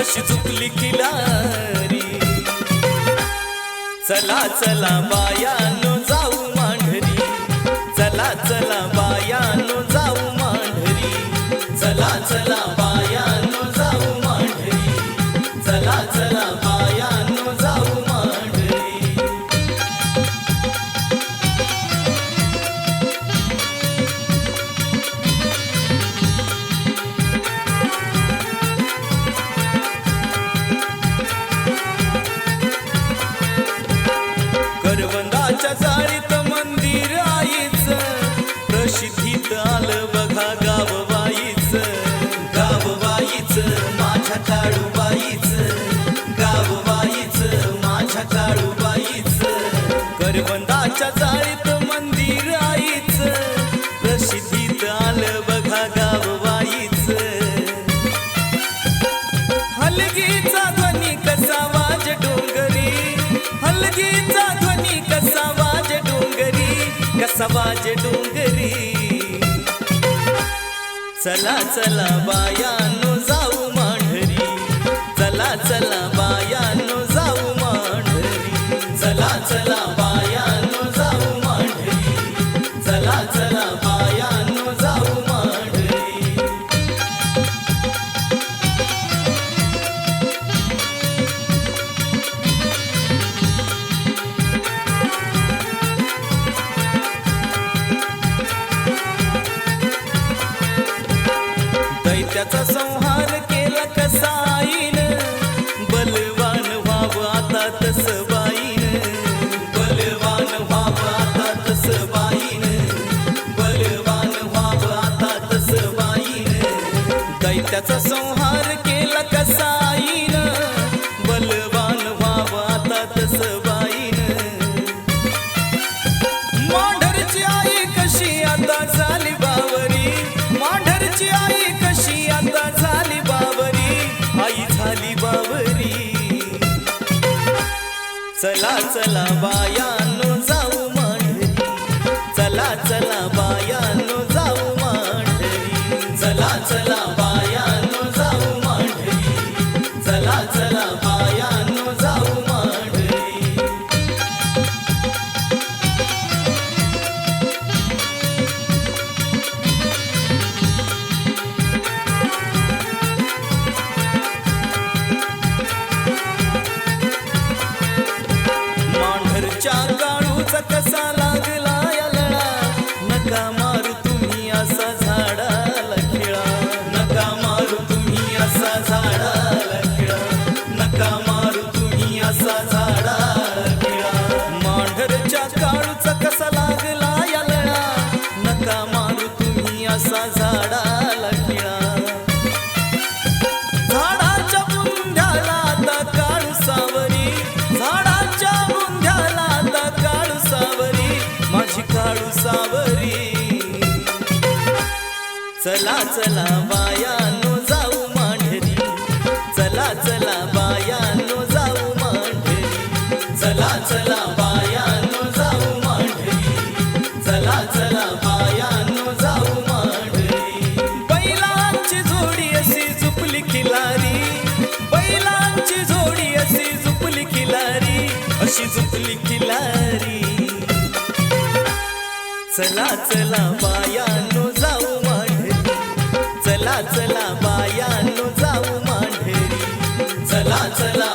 अशी चुकली किनारी. चला चला बायानो जाऊ मांढरी. चला चला काळूबाईच गावबाईच माझ्या काळूबाईच. करवंदाच्या चाळीत मंदिर आईच प्रसिद्धीत आलं बघा गावबाईच. हलगीचा ध्वनी कसा वाज डोंगरी? हलगीचा ध्वनी कसा वाज डोंगरी? कसा वाज डोंगरी? चला चला बायानो त्याचा संहार केला कसा आईन? बलवान व्हाव आता तस बाईन. बलवान व्हाव आता तस बाईन. बलवान व्हाव आता तस बाईन. दैत्याचा संहार केला कसा आईन? बलवान व्हाव आता तस बाईन. मांढरची आई कशी आता आई झाली बावरी. चला चला बायानो जाऊ मांडरी चला चला बायानो काळूचा कसा लागला या लळा नका मारू तुम्ही असा झाडाला खिळा. नका मारू तुम्ही असा झाडाला खिळा. नका मारू तुम्ही असा झाडाला खिळा. मांढरच्या काळूचा कसा लागला या लळा नका मारू तुम्ही असा झाडा चला चला बायानो जाऊ मांढरी. चला चला बायानो जाऊ मांढरी. चला चला बायानो जाऊ मांढरी. चला चला बायानो जाऊ मांढरी. बैलांची जोडी अशी झुपली खिलारी बैलांची जोडी अशी झुपली खिलारी अशी झुपली खिलारी चला चला बायानो चला चला बायानु जाऊ मांढेरी. चला चला